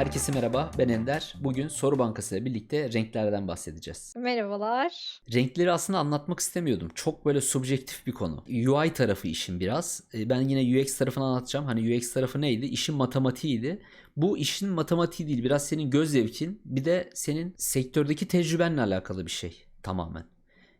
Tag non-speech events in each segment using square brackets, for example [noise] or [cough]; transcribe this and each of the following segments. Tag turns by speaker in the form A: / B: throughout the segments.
A: Herkese merhaba, ben Ender. Bugün Soru Bankası ile birlikte renklerden bahsedeceğiz.
B: Merhabalar.
A: Renkleri aslında anlatmak istemiyordum. Çok böyle subjektif bir konu. UI tarafı işin biraz. E, Ben yine UX tarafını anlatacağım. Hani UX tarafı neydi? İşin matematiğiydi. Bu işin matematiği değil. Biraz senin göz zevkin, bir de senin sektördeki tecrübenle alakalı bir şey tamamen.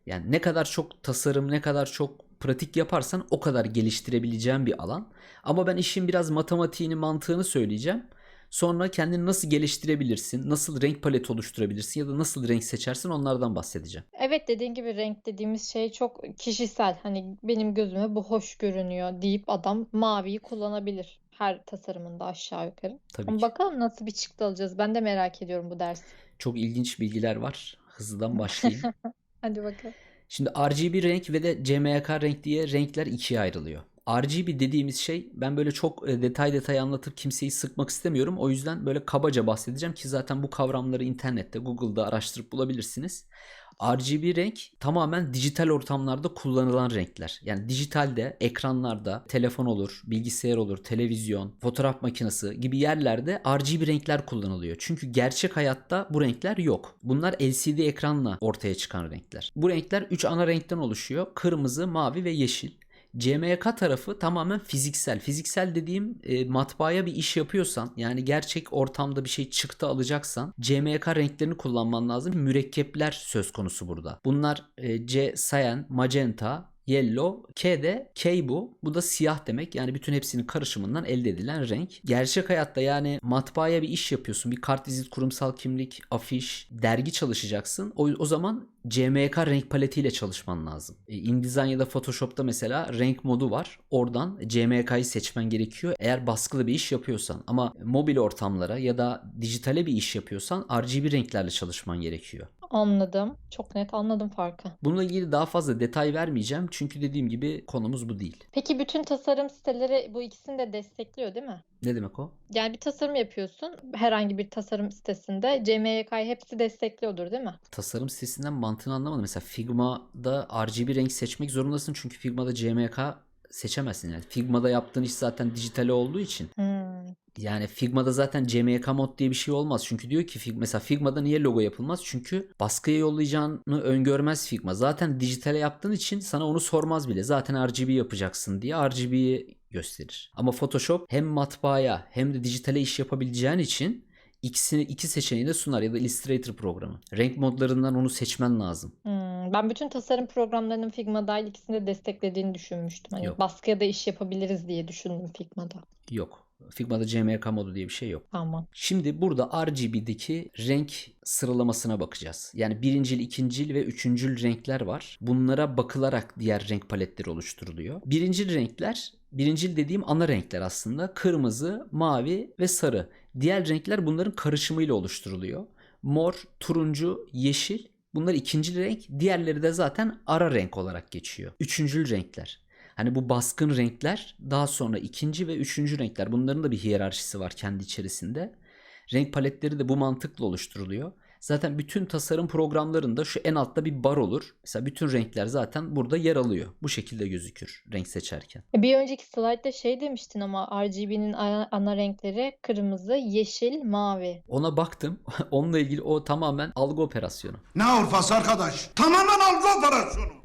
A: Yani ne kadar çok tasarım, ne kadar çok pratik yaparsan o kadar geliştirebileceğin bir alan. Ama ben işin biraz matematiğini, mantığını söyleyeceğim. Sonra kendini nasıl geliştirebilirsin, nasıl renk paleti oluşturabilirsin ya da nasıl renk seçersin onlardan bahsedeceğim.
B: Evet dediğin gibi renk dediğimiz şey çok kişisel. Hani benim gözüme bu hoş görünüyor deyip adam maviyi kullanabilir. Her tasarımında aşağı yukarı.
A: Tabii
B: Ama
A: ki.
B: bakalım nasıl bir çıktı alacağız. Ben de merak ediyorum bu dersi.
A: Çok ilginç bilgiler var. Hızlıdan başlayayım. [laughs]
B: Hadi bakalım.
A: Şimdi RGB renk ve de CMYK renk diye renkler ikiye ayrılıyor. RGB dediğimiz şey ben böyle çok e, detay detay anlatıp kimseyi sıkmak istemiyorum. O yüzden böyle kabaca bahsedeceğim ki zaten bu kavramları internette, Google'da araştırıp bulabilirsiniz. RGB renk tamamen dijital ortamlarda kullanılan renkler. Yani dijitalde, ekranlarda, telefon olur, bilgisayar olur, televizyon, fotoğraf makinesi gibi yerlerde RGB renkler kullanılıyor. Çünkü gerçek hayatta bu renkler yok. Bunlar LCD ekranla ortaya çıkan renkler. Bu renkler 3 ana renkten oluşuyor. Kırmızı, mavi ve yeşil. CMYK tarafı tamamen fiziksel. Fiziksel dediğim e, matbaaya bir iş yapıyorsan yani gerçek ortamda bir şey çıktı alacaksan CMYK renklerini kullanman lazım. Mürekkepler söz konusu burada. Bunlar e, C, cyan, magenta, Yellow, K de K bu. Bu da siyah demek. Yani bütün hepsinin karışımından elde edilen renk. Gerçek hayatta yani matbaaya bir iş yapıyorsun. Bir kartvizit, kurumsal kimlik, afiş, dergi çalışacaksın. O, o zaman CMYK renk paletiyle çalışman lazım. E, InDesign ya da Photoshop'ta mesela renk modu var. Oradan CMYK'yı seçmen gerekiyor eğer baskılı bir iş yapıyorsan. Ama mobil ortamlara ya da dijitale bir iş yapıyorsan RGB renklerle çalışman gerekiyor.
B: Anladım. Çok net anladım farkı.
A: Bununla ilgili daha fazla detay vermeyeceğim çünkü dediğim gibi konumuz bu değil.
B: Peki bütün tasarım siteleri bu ikisini de destekliyor değil mi?
A: Ne demek o?
B: Yani bir tasarım yapıyorsun. Herhangi bir tasarım sitesinde CMYK'yı hepsi destekliyordur değil mi?
A: Tasarım sitesinden mantığını anlamadım. Mesela Figma'da RGB renk seçmek zorundasın çünkü Figma'da CMYK seçemezsin. Yani Figma'da yaptığın iş zaten dijitale olduğu için.
B: Hmm.
A: Yani Figma'da zaten CMYK mod diye bir şey olmaz. Çünkü diyor ki Fig- mesela Figma'da niye logo yapılmaz? Çünkü baskıya yollayacağını öngörmez Figma. Zaten dijitale yaptığın için sana onu sormaz bile. Zaten RGB yapacaksın diye RGB'yi gösterir. Ama Photoshop hem matbaaya hem de dijitale iş yapabileceğin için ikisini iki seçeneği de sunar ya da Illustrator programı. Renk modlarından onu seçmen lazım.
B: Hmm, ben bütün tasarım programlarının Figma dahil ikisini de desteklediğini düşünmüştüm. Hani
A: Yok.
B: baskıya da iş yapabiliriz diye düşündüm Figma'da.
A: Yok. Figma'da CMYK modu diye bir şey yok.
B: Tamam.
A: Şimdi burada RGB'deki renk sıralamasına bakacağız. Yani birincil, ikincil ve üçüncül renkler var. Bunlara bakılarak diğer renk paletleri oluşturuluyor. Birincil renkler, birincil dediğim ana renkler aslında. Kırmızı, mavi ve sarı. Diğer renkler bunların karışımıyla oluşturuluyor. Mor, turuncu, yeşil bunlar ikinci renk. Diğerleri de zaten ara renk olarak geçiyor. Üçüncül renkler. Hani bu baskın renkler daha sonra ikinci ve üçüncü renkler. Bunların da bir hiyerarşisi var kendi içerisinde. Renk paletleri de bu mantıkla oluşturuluyor. Zaten bütün tasarım programlarında şu en altta bir bar olur. Mesela bütün renkler zaten burada yer alıyor. Bu şekilde gözükür renk seçerken.
B: E, Bir önceki slaytta şey demiştin ama RGB'nin ana, renkleri kırmızı, yeşil, mavi.
A: Ona baktım. [laughs] Onunla ilgili o tamamen algı operasyonu.
C: Ne Urfası arkadaş? Tamamen algı operasyonu.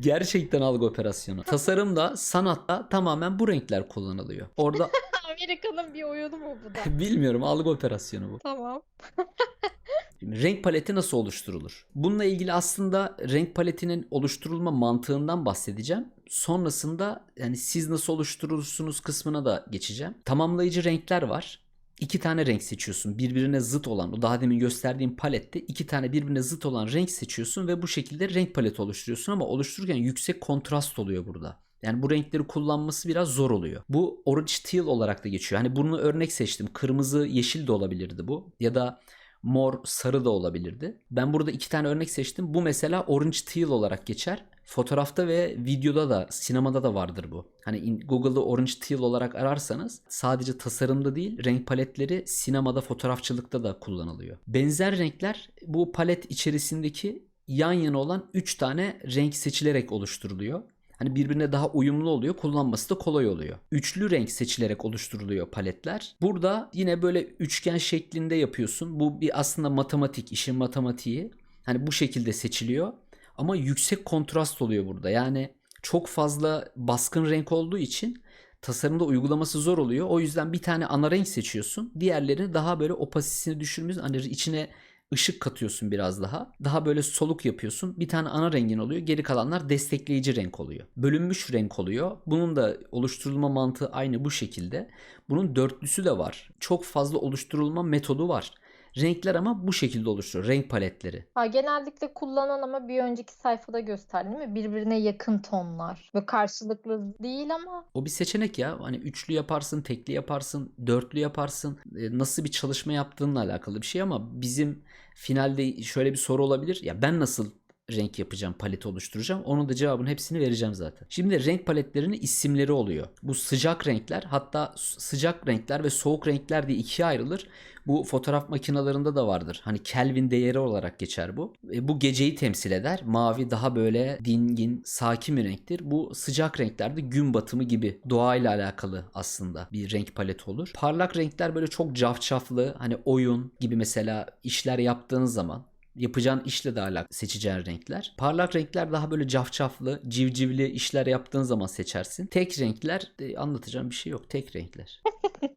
A: Gerçekten algı operasyonu. Tasarımda, sanatta tamamen bu renkler kullanılıyor. Orada [laughs]
B: Amerika'nın bir oyunu mu bu da? [laughs]
A: bilmiyorum algı operasyonu bu.
B: Tamam.
A: Şimdi renk paleti nasıl oluşturulur? Bununla ilgili aslında renk paletinin oluşturulma mantığından bahsedeceğim. Sonrasında yani siz nasıl oluşturursunuz kısmına da geçeceğim. Tamamlayıcı renkler var. İki tane renk seçiyorsun. Birbirine zıt olan, o daha demin gösterdiğim palette iki tane birbirine zıt olan renk seçiyorsun ve bu şekilde renk paleti oluşturuyorsun ama oluştururken yüksek kontrast oluyor burada. Yani bu renkleri kullanması biraz zor oluyor. Bu orange teal olarak da geçiyor. Hani bunu örnek seçtim. Kırmızı, yeşil de olabilirdi bu. Ya da mor, sarı da olabilirdi. Ben burada iki tane örnek seçtim. Bu mesela orange teal olarak geçer. Fotoğrafta ve videoda da, sinemada da vardır bu. Hani Google'da orange teal olarak ararsanız sadece tasarımda değil, renk paletleri sinemada, fotoğrafçılıkta da kullanılıyor. Benzer renkler bu palet içerisindeki yan yana olan 3 tane renk seçilerek oluşturuluyor. Hani birbirine daha uyumlu oluyor. Kullanması da kolay oluyor. Üçlü renk seçilerek oluşturuluyor paletler. Burada yine böyle üçgen şeklinde yapıyorsun. Bu bir aslında matematik, işin matematiği. Hani bu şekilde seçiliyor. Ama yüksek kontrast oluyor burada. Yani çok fazla baskın renk olduğu için tasarımda uygulaması zor oluyor. O yüzden bir tane ana renk seçiyorsun. Diğerlerini daha böyle opasisini düşürmüş. Hani içine ışık katıyorsun biraz daha. Daha böyle soluk yapıyorsun. Bir tane ana rengin oluyor. Geri kalanlar destekleyici renk oluyor. Bölünmüş renk oluyor. Bunun da oluşturulma mantığı aynı bu şekilde. Bunun dörtlüsü de var. Çok fazla oluşturulma metodu var. Renkler ama bu şekilde oluşuyor. Renk paletleri.
B: Ha, genellikle kullanan ama bir önceki sayfada gösterdi değil mi? Birbirine yakın tonlar. Ve karşılıklı değil ama
A: O bir seçenek ya. Hani üçlü yaparsın, tekli yaparsın, dörtlü yaparsın. E, Nasıl bir çalışma yaptığınla alakalı bir şey ama bizim finalde şöyle bir soru olabilir. Ya ben nasıl renk yapacağım, paleti oluşturacağım. Onun da cevabını hepsini vereceğim zaten. Şimdi renk paletlerinin isimleri oluyor. Bu sıcak renkler hatta sıcak renkler ve soğuk renkler diye ikiye ayrılır. Bu fotoğraf makinelerinde de vardır. Hani Kelvin değeri olarak geçer bu. E, bu geceyi temsil eder. Mavi daha böyle dingin, sakin bir renktir. Bu sıcak renklerde gün batımı gibi doğayla alakalı aslında bir renk paleti olur. Parlak renkler böyle çok cafcaflı hani oyun gibi mesela işler yaptığınız zaman yapacağın işle de alakalı seçeceğin renkler. Parlak renkler daha böyle cafcaflı, civcivli işler yaptığın zaman seçersin. Tek renkler e, anlatacağım bir şey yok. Tek renkler.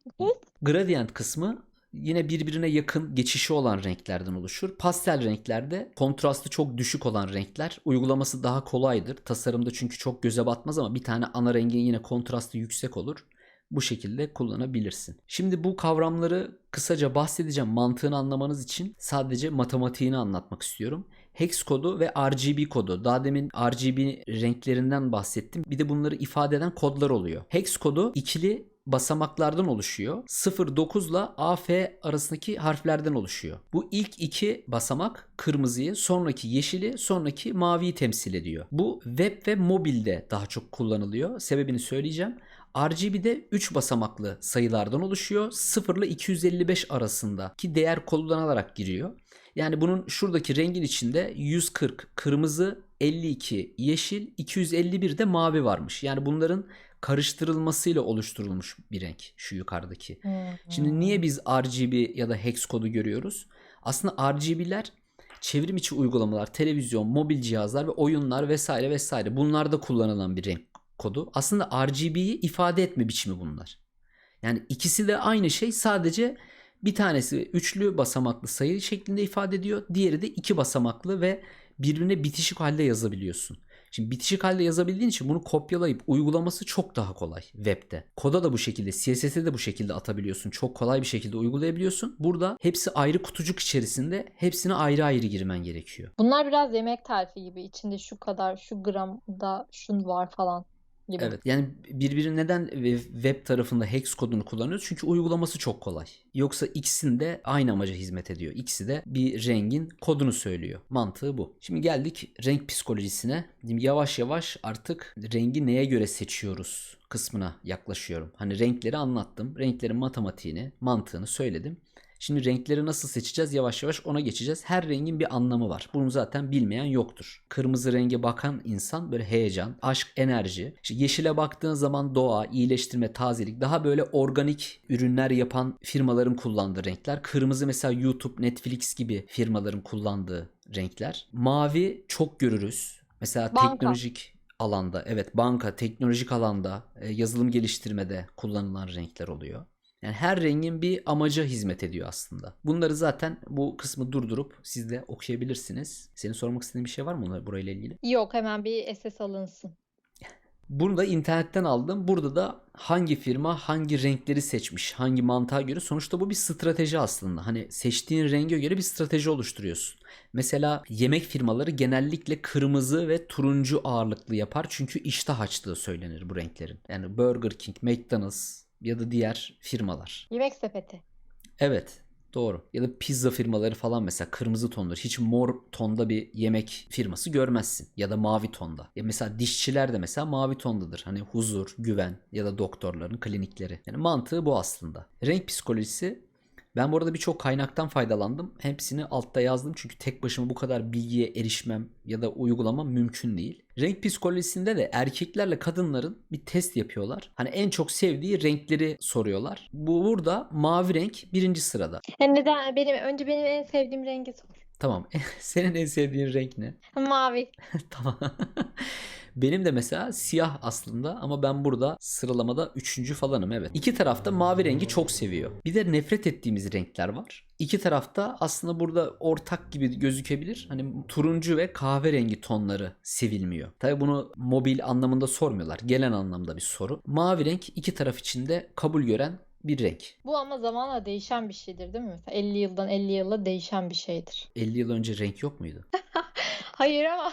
A: [laughs] Gradient kısmı yine birbirine yakın geçişi olan renklerden oluşur. Pastel renklerde kontrastı çok düşük olan renkler. Uygulaması daha kolaydır. Tasarımda çünkü çok göze batmaz ama bir tane ana rengin yine kontrastı yüksek olur. Bu şekilde kullanabilirsin. Şimdi bu kavramları kısaca bahsedeceğim mantığını anlamanız için sadece matematiğini anlatmak istiyorum. Hex kodu ve RGB kodu. Daha demin RGB renklerinden bahsettim. Bir de bunları ifade eden kodlar oluyor. Hex kodu ikili basamaklardan oluşuyor. 0-9 ile AF arasındaki harflerden oluşuyor. Bu ilk iki basamak kırmızıyı, sonraki yeşili, sonraki maviyi temsil ediyor. Bu web ve mobilde daha çok kullanılıyor. Sebebini söyleyeceğim. RGB'de 3 basamaklı sayılardan oluşuyor. 0 ile 255 arasındaki değer kullanılarak giriyor. Yani bunun şuradaki rengin içinde 140 kırmızı, 52 yeşil, 251 de mavi varmış. Yani bunların karıştırılmasıyla oluşturulmuş bir renk şu yukarıdaki. Şimdi niye biz RGB ya da hex kodu görüyoruz? Aslında RGB'ler çevrim içi uygulamalar, televizyon, mobil cihazlar ve oyunlar vesaire vesaire bunlarda kullanılan bir renk kodu. Aslında RGB'yi ifade etme biçimi bunlar. Yani ikisi de aynı şey sadece bir tanesi üçlü basamaklı sayı şeklinde ifade ediyor. Diğeri de iki basamaklı ve birbirine bitişik halde yazabiliyorsun. Şimdi bitişik halde yazabildiğin için bunu kopyalayıp uygulaması çok daha kolay webde. Koda da bu şekilde, CSS'e de bu şekilde atabiliyorsun. Çok kolay bir şekilde uygulayabiliyorsun. Burada hepsi ayrı kutucuk içerisinde hepsine ayrı ayrı girmen gerekiyor.
B: bunlar biraz yemek tarifi gibi. İçinde şu kadar, şu gramda şun var falan gibi.
A: Evet. Yani birbiri neden web tarafında hex kodunu kullanıyoruz? Çünkü uygulaması çok kolay. Yoksa ikisinde aynı amaca hizmet ediyor. İkisi de bir rengin kodunu söylüyor. Mantığı bu. Şimdi geldik renk psikolojisine. Şimdi Yavaş yavaş artık rengi neye göre seçiyoruz kısmına yaklaşıyorum. Hani renkleri anlattım. Renklerin matematiğini, mantığını söyledim. Şimdi renkleri nasıl seçeceğiz? Yavaş yavaş ona geçeceğiz. Her rengin bir anlamı var. Bunu zaten bilmeyen yoktur. Kırmızı renge bakan insan böyle heyecan, aşk, enerji. İşte yeşile baktığın zaman doğa, iyileştirme, tazelik. Daha böyle organik ürünler yapan firmaların kullandığı renkler. Kırmızı mesela YouTube, Netflix gibi firmaların kullandığı renkler. Mavi çok görürüz. Mesela
B: Banka.
A: teknolojik alanda, evet banka, teknolojik alanda, e, yazılım geliştirmede kullanılan renkler oluyor. Yani her rengin bir amaca hizmet ediyor aslında. Bunları zaten bu kısmı durdurup siz de okuyabilirsiniz. Senin sormak istediğin bir şey var mı burayla ilgili?
B: Yok hemen bir SS alınsın.
A: Bunu da internetten aldım. Burada da hangi firma hangi renkleri seçmiş, hangi mantığa göre sonuçta bu bir strateji aslında. Hani seçtiğin renge göre bir strateji oluşturuyorsun. Mesela yemek firmaları genellikle kırmızı ve turuncu ağırlıklı yapar çünkü iştah açtığı söylenir bu renklerin. Yani Burger King, McDonald's ya da diğer firmalar.
B: Yemek sepeti.
A: Evet doğru. Ya da pizza firmaları falan mesela kırmızı tondur. Hiç mor tonda bir yemek firması görmezsin. Ya da mavi tonda. Ya mesela dişçiler de mesela mavi tondadır. Hani huzur, güven ya da doktorların klinikleri. Yani mantığı bu aslında. Renk psikolojisi Ben bu arada birçok kaynaktan faydalandım. Hepsini altta yazdım çünkü tek başıma bu kadar bilgiye erişmem ya da uygulamam mümkün değil. Renk psikolojisinde de erkeklerle kadınların bir test yapıyorlar. Hani en çok sevdiği renkleri soruyorlar. Bu burada mavi renk birinci sırada.
B: Neden benim önce benim en sevdiğim rengi sor.
A: Tamam. [laughs] Senin en sevdiğin renk ne? [laughs]
B: Mavi.
A: Tamam. Benim de mesela siyah aslında ama ben burada sıralamada üçüncü falanım evet. İki tarafta mavi rengi çok seviyor. Bir de nefret ettiğimiz renkler var. İki tarafta aslında burada ortak gibi gözükebilir. Hani turuncu ve kahverengi tonları sevilmiyor. Tabi bunu mobil anlamında sormuyorlar. Gelen anlamda bir soru. Mavi renk iki taraf içinde kabul gören bir renk.
B: Bu ama zamanla değişen bir şeydir değil mi? Mesela 50 yıldan 50 yıla değişen bir şeydir.
A: 50 yıl önce renk yok muydu? [laughs]
B: Hayır ama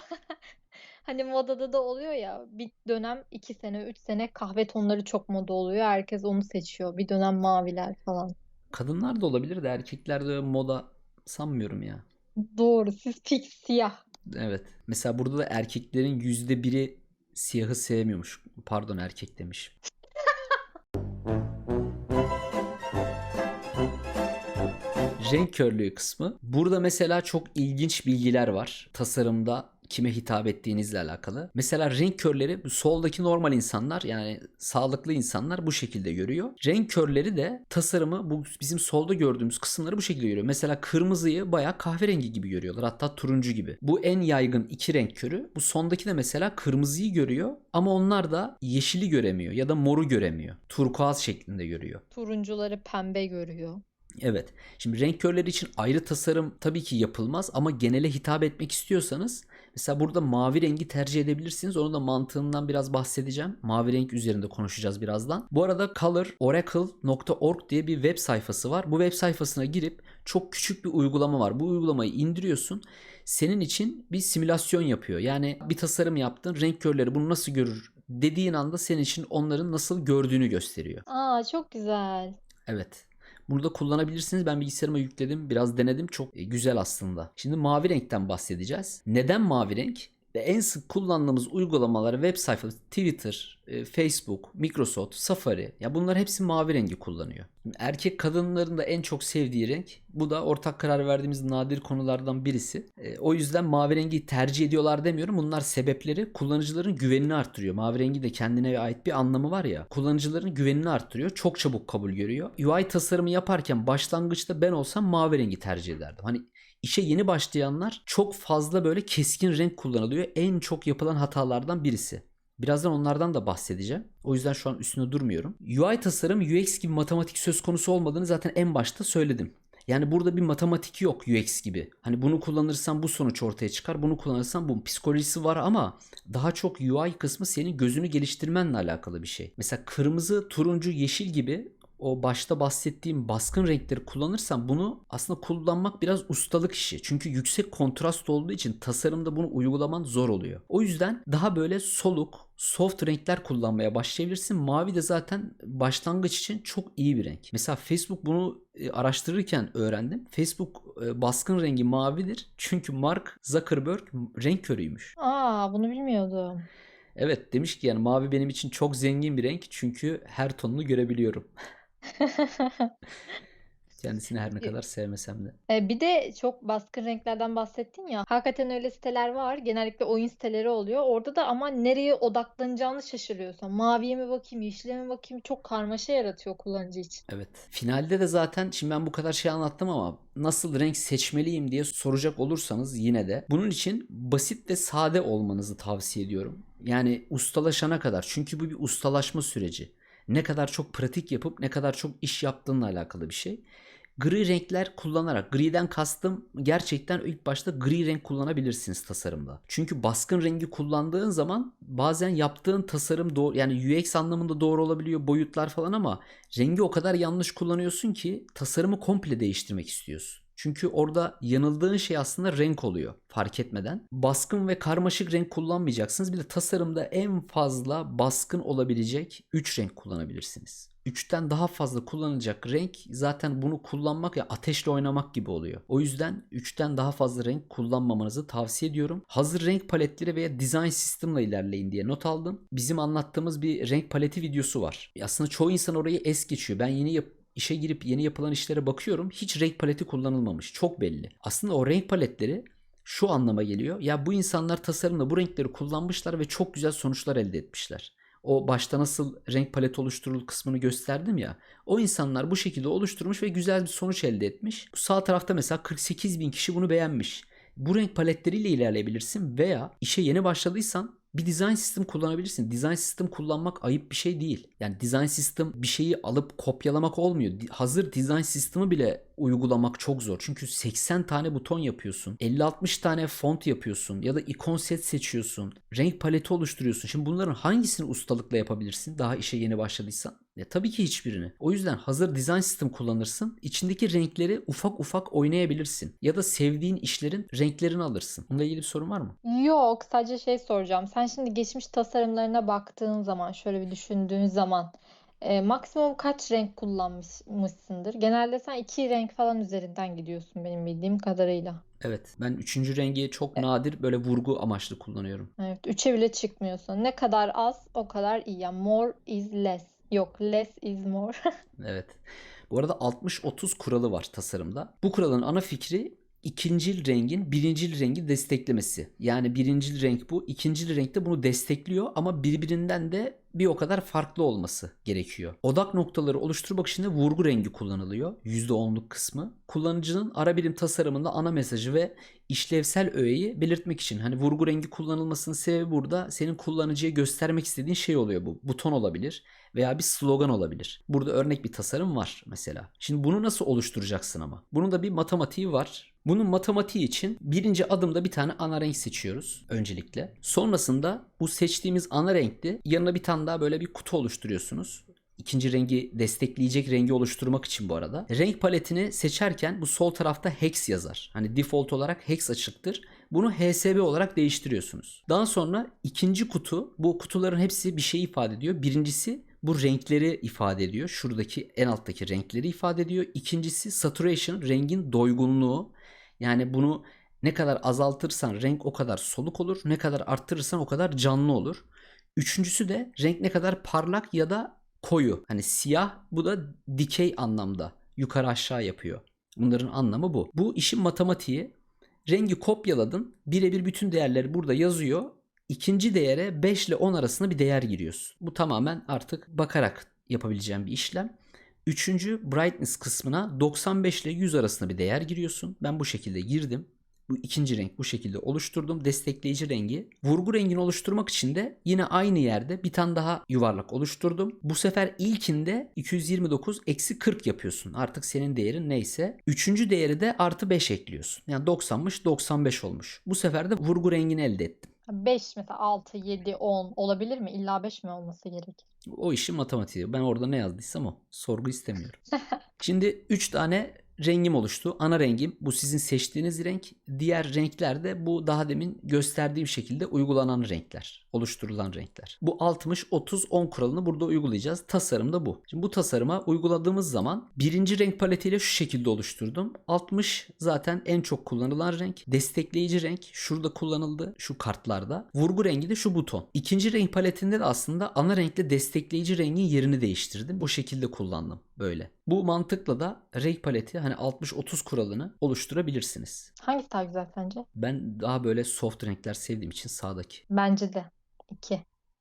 B: [laughs] hani modada da oluyor ya bir dönem 2 sene 3 sene kahve tonları çok moda oluyor. Herkes onu seçiyor. Bir dönem maviler falan.
A: Kadınlar da olabilir de erkekler de moda sanmıyorum ya.
B: Doğru. Siz fix siyah.
A: Evet. Mesela burada da erkeklerin yüzde biri siyahı sevmiyormuş. Pardon erkek demiş. Renk körlüğü kısmı. Burada mesela çok ilginç bilgiler var. Tasarımda kime hitap ettiğinizle alakalı. Mesela renk körleri soldaki normal insanlar yani sağlıklı insanlar bu şekilde görüyor. Renk körleri de tasarımı bu bizim solda gördüğümüz kısımları bu şekilde görüyor. Mesela kırmızıyı bayağı kahverengi gibi görüyorlar. Hatta turuncu gibi. Bu en yaygın iki renk körü. Bu sondaki de mesela kırmızıyı görüyor ama onlar da yeşili göremiyor ya da moru göremiyor. Turkuaz şeklinde görüyor.
B: Turuncuları pembe görüyor.
A: Evet. Şimdi renk körleri için ayrı tasarım tabii ki yapılmaz ama genele hitap etmek istiyorsanız mesela burada mavi rengi tercih edebilirsiniz. Onun da mantığından biraz bahsedeceğim. Mavi renk üzerinde konuşacağız birazdan. Bu arada coloraoracle.org diye bir web sayfası var. Bu web sayfasına girip çok küçük bir uygulama var. Bu uygulamayı indiriyorsun. Senin için bir simülasyon yapıyor. Yani bir tasarım yaptın. Renk körleri bunu nasıl görür dediğin anda senin için onların nasıl gördüğünü gösteriyor.
B: Aa çok güzel.
A: Evet. Bunu da kullanabilirsiniz. Ben bilgisayarıma yükledim. Biraz denedim. Çok e, güzel aslında. Şimdi mavi renkten bahsedeceğiz. Neden mavi renk? Ve en sık kullandığımız uygulamaları web sayfası Twitter, e, Facebook, Microsoft, Safari. Ya bunlar hepsi mavi rengi kullanıyor. Erkek kadınların da en çok sevdiği renk. Bu da ortak karar verdiğimiz nadir konulardan birisi. E, o yüzden mavi rengi tercih ediyorlar demiyorum. Bunlar sebepleri kullanıcıların güvenini arttırıyor. Mavi rengi de kendine ait bir anlamı var ya. Kullanıcıların güvenini arttırıyor. Çok çabuk kabul görüyor. UI tasarımı yaparken başlangıçta ben olsam mavi rengi tercih ederdim. Hani İşe yeni başlayanlar çok fazla böyle keskin renk kullanılıyor. En çok yapılan hatalardan birisi. Birazdan onlardan da bahsedeceğim. O yüzden şu an üstüne durmuyorum. UI tasarım UX gibi matematik söz konusu olmadığını zaten en başta söyledim. Yani burada bir matematik yok UX gibi. Hani bunu kullanırsan bu sonuç ortaya çıkar. Bunu kullanırsan bu psikolojisi var ama daha çok UI kısmı senin gözünü geliştirmenle alakalı bir şey. Mesela kırmızı, turuncu, yeşil gibi o başta bahsettiğim baskın renkleri kullanırsan bunu aslında kullanmak biraz ustalık işi. Çünkü yüksek kontrast olduğu için tasarımda bunu uygulaman zor oluyor. O yüzden daha böyle soluk, soft renkler kullanmaya başlayabilirsin. Mavi de zaten başlangıç için çok iyi bir renk. Mesela Facebook bunu e, araştırırken öğrendim. Facebook e, baskın rengi mavidir. Çünkü Mark Zuckerberg renk körüymüş.
B: Aa bunu bilmiyordum.
A: Evet demiş ki yani mavi benim için çok zengin bir renk çünkü her tonunu görebiliyorum. [laughs] [laughs] Kendisini her ne kadar sevmesem de.
B: E, bir de çok baskın renklerden bahsettin ya. Hakikaten öyle siteler var. Genellikle oyun siteleri oluyor. Orada da ama nereye odaklanacağını şaşırıyorsun. Maviye mi bakayım, yeşile mi bakayım? Çok karmaşa yaratıyor kullanıcı için.
A: Evet. Finalde de zaten şimdi ben bu kadar şey anlattım ama nasıl renk seçmeliyim diye soracak olursanız yine de bunun için basit ve sade olmanızı tavsiye ediyorum. Yani ustalaşana kadar. Çünkü bu bir ustalaşma süreci. Ne kadar çok pratik yapıp ne kadar çok iş yaptığınla alakalı bir şey. Gri renkler kullanarak, griden kastım gerçekten ilk başta gri renk kullanabilirsiniz tasarımda. Çünkü baskın rengi kullandığın zaman bazen yaptığın tasarım doğru yani UX anlamında doğru olabiliyor boyutlar falan ama rengi o kadar yanlış kullanıyorsun ki tasarımı komple değiştirmek istiyorsun. Çünkü orada yanıldığın şey aslında renk oluyor fark etmeden. Baskın ve karmaşık renk kullanmayacaksınız. Bir de tasarımda en fazla baskın olabilecek 3 renk kullanabilirsiniz. 3'ten daha fazla kullanılacak renk zaten bunu kullanmak ya ateşle oynamak gibi oluyor. O yüzden 3'ten daha fazla renk kullanmamanızı tavsiye ediyorum. Hazır renk paletleri veya design system'la ilerleyin diye not aldım. Bizim anlattığımız bir renk paleti videosu var. Aslında çoğu insan orayı es geçiyor. Ben yeni yap işe girip yeni yapılan işlere bakıyorum. Hiç renk paleti kullanılmamış. Çok belli. Aslında o renk paletleri şu anlama geliyor. Ya bu insanlar tasarımda bu renkleri kullanmışlar ve çok güzel sonuçlar elde etmişler. O başta nasıl renk paleti oluşturulur kısmını gösterdim ya. O insanlar bu şekilde oluşturmuş ve güzel bir sonuç elde etmiş. Sağ tarafta mesela 48 bin kişi bunu beğenmiş. Bu renk paletleriyle ilerleyebilirsin veya işe yeni başladıysan bir design system kullanabilirsin. Design system kullanmak ayıp bir şey değil. Yani design system bir şeyi alıp kopyalamak olmuyor. Hazır design system'ı bile uygulamak çok zor. Çünkü 80 tane buton yapıyorsun. 50-60 tane font yapıyorsun ya da ikon set seçiyorsun. Renk paleti oluşturuyorsun. Şimdi bunların hangisini ustalıkla yapabilirsin? Daha işe yeni başladıysan. Ya tabii ki hiçbirini. O yüzden hazır design system kullanırsın. İçindeki renkleri ufak ufak oynayabilirsin. Ya da sevdiğin işlerin renklerini alırsın. Bununla ilgili bir sorun var mı?
B: Yok, sadece şey soracağım. Sen şimdi geçmiş tasarımlarına baktığın zaman, şöyle bir düşündüğün zaman e, maksimum kaç renk kullanmışsındır? Genelde sen iki renk falan üzerinden gidiyorsun benim bildiğim kadarıyla.
A: Evet. Ben üçüncü rengi çok nadir böyle vurgu amaçlı kullanıyorum.
B: Evet, üçe bile çıkmıyorsun. Ne kadar az, o kadar iyi. Yani more is less. Yok, less is more. [laughs]
A: Evet. Bu arada 60-30 kuralı var tasarımda. Bu kuralın ana fikri ikincil rengin birincil rengi desteklemesi. Yani birincil renk bu, ikincil renk de bunu destekliyor ama birbirinden de bir o kadar farklı olması gerekiyor. Odak noktaları oluşturmak için de vurgu rengi kullanılıyor. %10'luk kısmı. Kullanıcının ara birim tasarımında ana mesajı ve işlevsel öğeyi belirtmek için. Hani vurgu rengi kullanılmasının sebebi burada senin kullanıcıya göstermek istediğin şey oluyor bu. Buton olabilir veya bir slogan olabilir. Burada örnek bir tasarım var mesela. Şimdi bunu nasıl oluşturacaksın ama? Bunun da bir matematiği var. Bunun matematiği için birinci adımda bir tane ana renk seçiyoruz öncelikle. Sonrasında bu seçtiğimiz ana renkli yanına bir tane daha böyle bir kutu oluşturuyorsunuz. İkinci rengi destekleyecek rengi oluşturmak için bu arada. Renk paletini seçerken bu sol tarafta hex yazar. Hani default olarak hex açıktır. Bunu HSB olarak değiştiriyorsunuz. Daha sonra ikinci kutu bu kutuların hepsi bir şey ifade ediyor. Birincisi bu renkleri ifade ediyor. Şuradaki en alttaki renkleri ifade ediyor. İkincisi saturation rengin doygunluğu. Yani bunu ne kadar azaltırsan renk o kadar soluk olur. Ne kadar arttırırsan o kadar canlı olur. Üçüncüsü de renk ne kadar parlak ya da koyu. Hani siyah bu da dikey anlamda yukarı aşağı yapıyor. Bunların anlamı bu. Bu işin matematiği. Rengi kopyaladın. Birebir bütün değerleri burada yazıyor. İkinci değere 5 ile 10 arasında bir değer giriyorsun. Bu tamamen artık bakarak yapabileceğim bir işlem. Üçüncü brightness kısmına 95 ile 100 arasında bir değer giriyorsun. Ben bu şekilde girdim. Bu ikinci renk bu şekilde oluşturdum. Destekleyici rengi. Vurgu rengini oluşturmak için de yine aynı yerde bir tane daha yuvarlak oluşturdum. Bu sefer ilkinde 229 eksi 40 yapıyorsun. Artık senin değerin neyse. Üçüncü değeri de artı 5 ekliyorsun. Yani 90'mış 95 olmuş. Bu sefer de vurgu rengini elde ettim.
B: 5 mesela 6, 7, 10 olabilir mi? İlla 5 mi olması gerek?
A: O işin matematiği. Ben orada ne yazdıysam o. Sorgu istemiyorum. [laughs] Şimdi 3 tane rengim oluştu. Ana rengim bu sizin seçtiğiniz renk. Diğer renkler de bu daha demin gösterdiğim şekilde uygulanan renkler. Oluşturulan renkler. Bu 60 30 10 kuralını burada uygulayacağız. Tasarım da bu. Şimdi bu tasarıma uyguladığımız zaman birinci renk paletiyle şu şekilde oluşturdum. 60 zaten en çok kullanılan renk. Destekleyici renk şurada kullanıldı şu kartlarda. Vurgu rengi de şu buton. İkinci renk paletinde de aslında ana renkle destekleyici rengin yerini değiştirdim. Bu şekilde kullandım böyle. Bu mantıkla da renk paleti hani 60-30 kuralını oluşturabilirsiniz.
B: Hangisi daha güzel sence?
A: Ben daha böyle soft renkler sevdiğim için sağdaki.
B: Bence de. 2.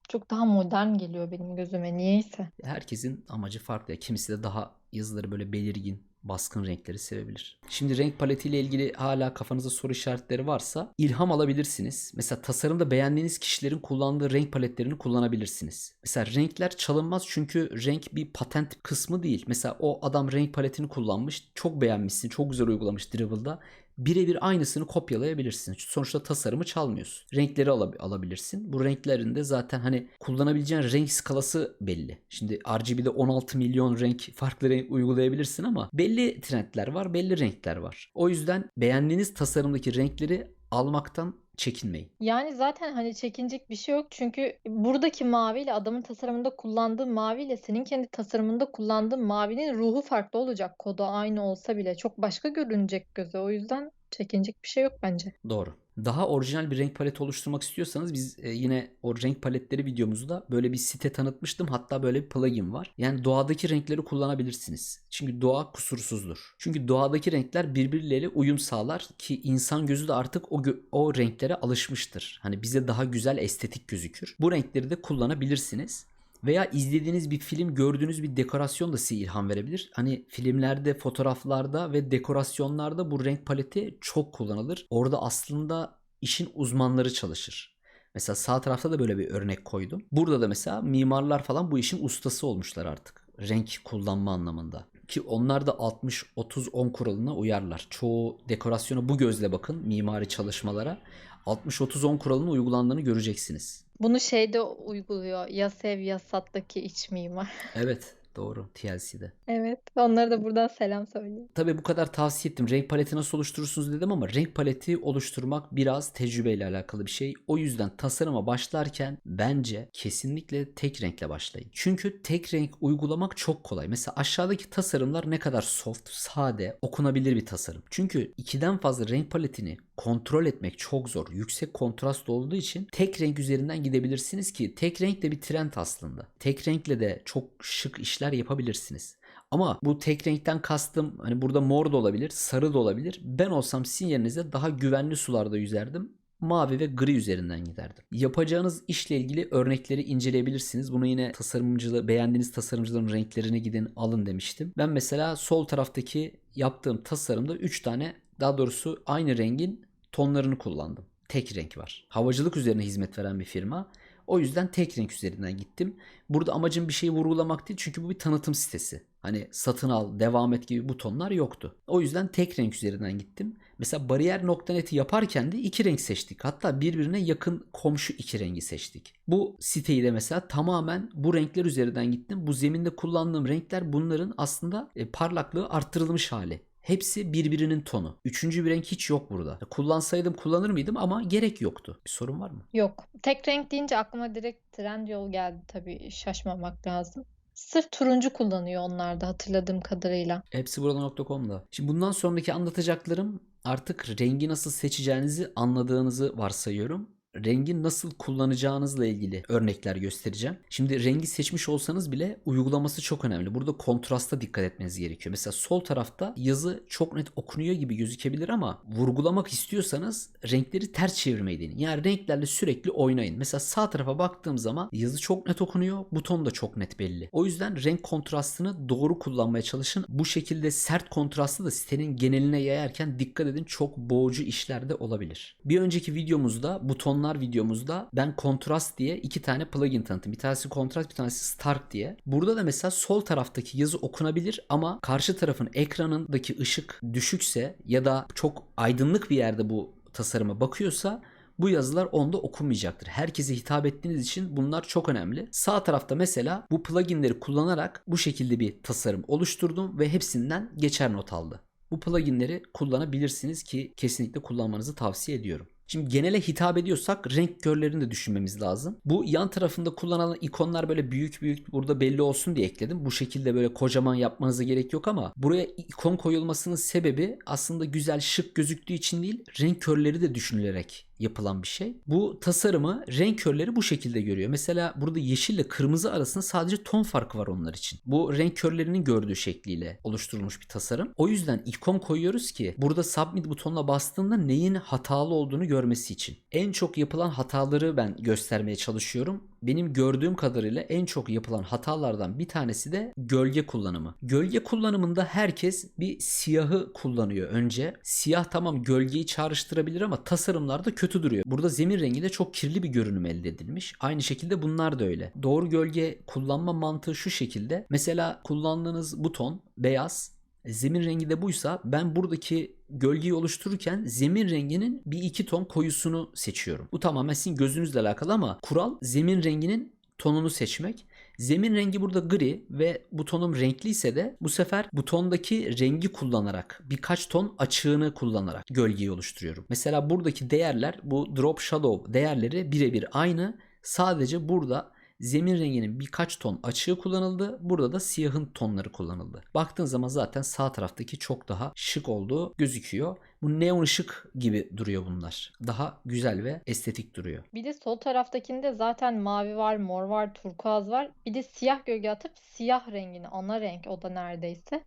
B: Çok daha modern geliyor benim gözüme niyeyse.
A: Herkesin amacı farklı. Kimisi de daha yazıları böyle belirgin, baskın renkleri sevebilir. Şimdi renk paletiyle ilgili hala kafanızda soru işaretleri varsa ilham alabilirsiniz. Mesela tasarımda beğendiğiniz kişilerin kullandığı renk paletlerini kullanabilirsiniz. Mesela renkler çalınmaz çünkü renk bir patent kısmı değil. Mesela o adam renk paletini kullanmış, çok beğenmişsin, çok güzel uygulamış Dribble'da. Birebir aynısını kopyalayabilirsin. Sonuçta tasarımı çalmıyorsun. Renkleri alab- alabilirsin. Bu renklerin de zaten hani kullanabileceğin renk skalası belli. Şimdi RGB'de 16 milyon renk farklı renk uygulayabilirsin ama belli trendler var, belli renkler var. O yüzden beğendiğiniz tasarımdaki renkleri almaktan çekinmeyin.
B: Yani zaten hani çekinecek bir şey yok çünkü buradaki maviyle adamın tasarımında kullandığı maviyle senin kendi tasarımında kullandığın mavinin ruhu farklı olacak. Kodu aynı olsa bile çok başka görünecek göze. O yüzden çekinecek bir şey yok bence.
A: Doğru. Daha orijinal bir renk paleti oluşturmak istiyorsanız biz e, yine o renk paletleri videomuzda böyle bir site tanıtmıştım. Hatta böyle bir plugin var. Yani doğadaki renkleri kullanabilirsiniz. Çünkü doğa kusursuzdur. Çünkü doğadaki renkler birbirleriyle uyum sağlar ki insan gözü de artık o o renklere alışmıştır. Hani bize daha güzel estetik gözükür. Bu renkleri de kullanabilirsiniz. Veya izlediğiniz bir film, gördüğünüz bir dekorasyon da size ilham verebilir. Hani filmlerde, fotoğraflarda ve dekorasyonlarda bu renk paleti çok kullanılır. Orada aslında işin uzmanları çalışır. Mesela sağ tarafta da böyle bir örnek koydum. Burada da mesela mimarlar falan bu işin ustası olmuşlar artık. Renk kullanma anlamında. Ki onlar da 60 30 10 kuralına uyarlar. Çoğu dekorasyona bu gözle bakın mimari çalışmalara. 60 30 10 kuralının uygulandığını göreceksiniz.
B: Bunu şeyde uyguluyor. Ya sev ya sattaki iç mimar. [laughs]
A: Evet, doğru. TLC'de.
B: Evet. Onlara da buradan selam söyleyeyim.
A: Tabii bu kadar tavsiye ettim. Renk paleti nasıl oluşturursunuz dedim ama renk paleti oluşturmak biraz tecrübeyle alakalı bir şey. O yüzden tasarıma başlarken bence kesinlikle tek renkle başlayın. Çünkü tek renk uygulamak çok kolay. Mesela aşağıdaki tasarımlar ne kadar soft, sade, okunabilir bir tasarım. Çünkü ikiden fazla renk paletini kontrol etmek çok zor. Yüksek kontrast olduğu için tek renk üzerinden gidebilirsiniz ki tek renk de bir trend aslında. Tek renkle de çok şık işler yapabilirsiniz. Ama bu tek renkten kastım hani burada mor da olabilir, sarı da olabilir. Ben olsam sizin yerinize daha güvenli sularda yüzerdim. Mavi ve gri üzerinden giderdim. Yapacağınız işle ilgili örnekleri inceleyebilirsiniz. Bunu yine tasarımcılı, beğendiğiniz tasarımcıların renklerine gidin alın demiştim. Ben mesela sol taraftaki yaptığım tasarımda 3 tane daha doğrusu aynı rengin tonlarını kullandım. Tek renk var. Havacılık üzerine hizmet veren bir firma. O yüzden tek renk üzerinden gittim. Burada amacım bir şeyi vurgulamak değil çünkü bu bir tanıtım sitesi. Hani satın al, devam et gibi butonlar yoktu. O yüzden tek renk üzerinden gittim. Mesela bariyer.net'i yaparken de iki renk seçtik. Hatta birbirine yakın komşu iki rengi seçtik. Bu siteyi de mesela tamamen bu renkler üzerinden gittim. Bu zeminde kullandığım renkler bunların aslında e, parlaklığı arttırılmış hali. Hepsi birbirinin tonu. Üçüncü bir renk hiç yok burada. Kullansaydım kullanır mıydım ama gerek yoktu. Bir sorun var mı?
B: Yok. Tek renk deyince aklıma direkt Trendyol geldi tabii. Şaşmamak lazım. Sırf turuncu kullanıyor onlar da hatırladığım kadarıyla.
A: Hepsi burada.com'da. Şimdi bundan sonraki anlatacaklarım artık rengi nasıl seçeceğinizi anladığınızı varsayıyorum. Rengi nasıl kullanacağınızla ilgili örnekler göstereceğim. Şimdi rengi seçmiş olsanız bile uygulaması çok önemli. Burada kontrasta dikkat etmeniz gerekiyor. Mesela sol tarafta yazı çok net okunuyor gibi gözükebilir ama vurgulamak istiyorsanız renkleri ters çevirmeyi deneyin. Yani renklerle sürekli oynayın. Mesela sağ tarafa baktığım zaman yazı çok net okunuyor, buton da çok net belli. O yüzden renk kontrastını doğru kullanmaya çalışın. Bu şekilde sert kontrastı da sitenin geneline yayarken dikkat edin çok boğucu işler de olabilir. Bir önceki videomuzda butonlar videomuzda ben kontrast diye iki tane plugin tanıttım. Bir tanesi kontrast bir tanesi stark diye. Burada da mesela sol taraftaki yazı okunabilir ama karşı tarafın ekranındaki ışık düşükse ya da çok aydınlık bir yerde bu tasarıma bakıyorsa bu yazılar onda okunmayacaktır. Herkese hitap ettiğiniz için bunlar çok önemli. Sağ tarafta mesela bu pluginleri kullanarak bu şekilde bir tasarım oluşturdum ve hepsinden geçer not aldı. Bu pluginleri kullanabilirsiniz ki kesinlikle kullanmanızı tavsiye ediyorum. Şimdi genele hitap ediyorsak renk körlerini de düşünmemiz lazım. Bu yan tarafında kullanılan ikonlar böyle büyük büyük burada belli olsun diye ekledim. Bu şekilde böyle kocaman yapmanıza gerek yok ama buraya ikon koyulmasının sebebi aslında güzel şık gözüktüğü için değil renk körleri de düşünülerek yapılan bir şey. Bu tasarımı renk körleri bu şekilde görüyor. Mesela burada yeşille kırmızı arasında sadece ton farkı var onlar için. Bu renk körlerinin gördüğü şekliyle oluşturulmuş bir tasarım. O yüzden ikon koyuyoruz ki burada submit butonuna bastığında neyin hatalı olduğunu görmesi için. En çok yapılan hataları ben göstermeye çalışıyorum. Benim gördüğüm kadarıyla en çok yapılan hatalardan bir tanesi de gölge kullanımı. Gölge kullanımında herkes bir siyahı kullanıyor önce. Siyah tamam gölgeyi çağrıştırabilir ama tasarımlarda kötü duruyor. Burada zemin rengiyle çok kirli bir görünüm elde edilmiş. Aynı şekilde bunlar da öyle. Doğru gölge kullanma mantığı şu şekilde. Mesela kullandığınız buton beyaz zemin rengi de buysa ben buradaki gölgeyi oluştururken zemin renginin bir iki ton koyusunu seçiyorum. Bu tamamen sizin gözünüzle alakalı ama kural zemin renginin tonunu seçmek. Zemin rengi burada gri ve butonum renkliyse de bu sefer butondaki rengi kullanarak birkaç ton açığını kullanarak gölgeyi oluşturuyorum. Mesela buradaki değerler bu drop shadow değerleri birebir aynı. Sadece burada Zemin renginin birkaç ton açığı kullanıldı. Burada da siyahın tonları kullanıldı. Baktığın zaman zaten sağ taraftaki çok daha şık olduğu gözüküyor. Bu neon ışık gibi duruyor bunlar. Daha güzel ve estetik duruyor.
B: Bir de sol taraftakinde zaten mavi var, mor var, turkuaz var. Bir de siyah gölge atıp siyah rengini, ana renk o da neredeyse.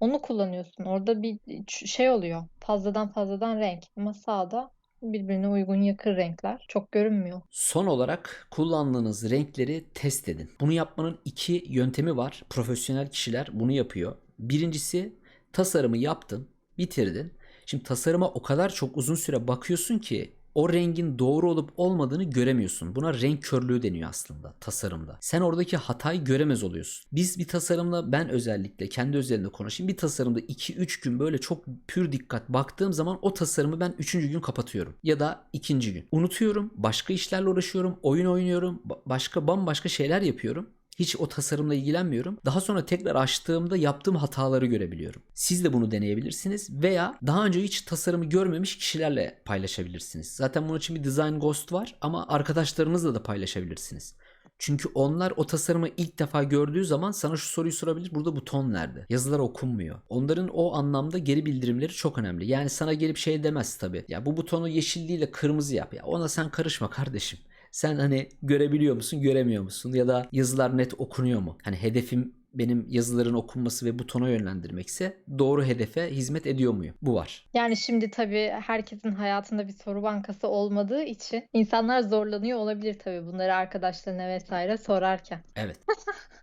B: Onu kullanıyorsun. Orada bir şey oluyor. Fazladan fazladan renk. Ama sağda birbirine uygun yakın renkler. Çok görünmüyor.
A: Son olarak kullandığınız renkleri test edin. Bunu yapmanın iki yöntemi var. Profesyonel kişiler bunu yapıyor. Birincisi tasarımı yaptın, bitirdin. Şimdi tasarıma o kadar çok uzun süre bakıyorsun ki o rengin doğru olup olmadığını göremiyorsun. Buna renk körlüğü deniyor aslında tasarımda. Sen oradaki hatayı göremez oluyorsun. Biz bir tasarımla ben özellikle kendi özelinde konuşayım. Bir tasarımda 2-3 gün böyle çok pür dikkat baktığım zaman o tasarımı ben 3. gün kapatıyorum. Ya da 2. gün. Unutuyorum. Başka işlerle uğraşıyorum. Oyun oynuyorum. ba- Başka bambaşka şeyler yapıyorum. Hiç o tasarımla ilgilenmiyorum. Daha sonra tekrar açtığımda yaptığım hataları görebiliyorum. Siz de bunu deneyebilirsiniz veya daha önce hiç tasarımı görmemiş kişilerle paylaşabilirsiniz. Zaten bunun için bir Design Ghost var ama arkadaşlarınızla da paylaşabilirsiniz. Çünkü onlar o tasarımı ilk defa gördüğü zaman sana şu soruyu sorabilir. Burada buton nerede? Yazılar okunmuyor. Onların o anlamda geri bildirimleri çok önemli. Yani sana gelip şey demez tabii. Ya bu butonu yeşil değil de kırmızı yap. Ya ona sen karışma kardeşim. Sen hani görebiliyor musun, göremiyor musun? Ya da yazılar net okunuyor mu? Hani hedefim benim yazıların okunması ve butona yönlendirmekse doğru hedefe hizmet ediyor muyum? Bu var.
B: Yani şimdi tabii herkesin hayatında bir soru bankası olmadığı için insanlar zorlanıyor olabilir tabii bunları arkadaşlarına vesaire sorarken.
A: Evet.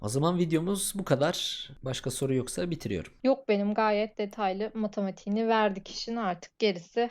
A: o zaman videomuz bu kadar. Başka soru yoksa bitiriyorum.
B: Yok benim gayet detaylı matematiğini verdik işin artık gerisi.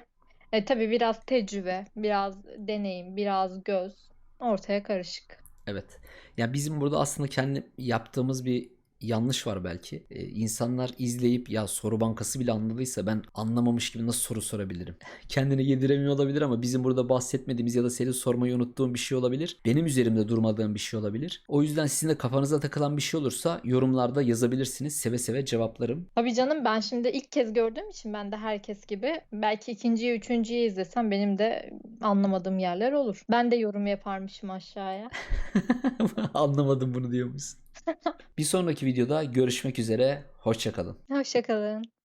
B: E, tabii biraz tecrübe, biraz deneyim, biraz göz ortaya karışık.
A: Evet. Ya bizim burada aslında kendi yaptığımız bir yanlış var belki. Ee, insanlar izleyip ya soru bankası bile anladıysa ben anlamamış gibi nasıl soru sorabilirim? [laughs] Kendine yediremiyor olabilir ama bizim burada bahsetmediğimiz ya da senin sormayı unuttuğun bir şey olabilir. Benim üzerimde durmadığım bir şey olabilir. O yüzden sizin de kafanıza takılan bir şey olursa yorumlarda yazabilirsiniz. Seve seve cevaplarım.
B: Tabii canım ben şimdi ilk kez gördüğüm için ben de herkes gibi belki ikinciyi, üçüncüyü izlesem benim de anlamadığım yerler olur. Ben de yorum yaparmışım aşağıya. [laughs]
A: Anlamadım bunu diyormuş. Bir sonraki videoda görüşmek üzere. Hoşçakalın.
B: Hoşça kalın.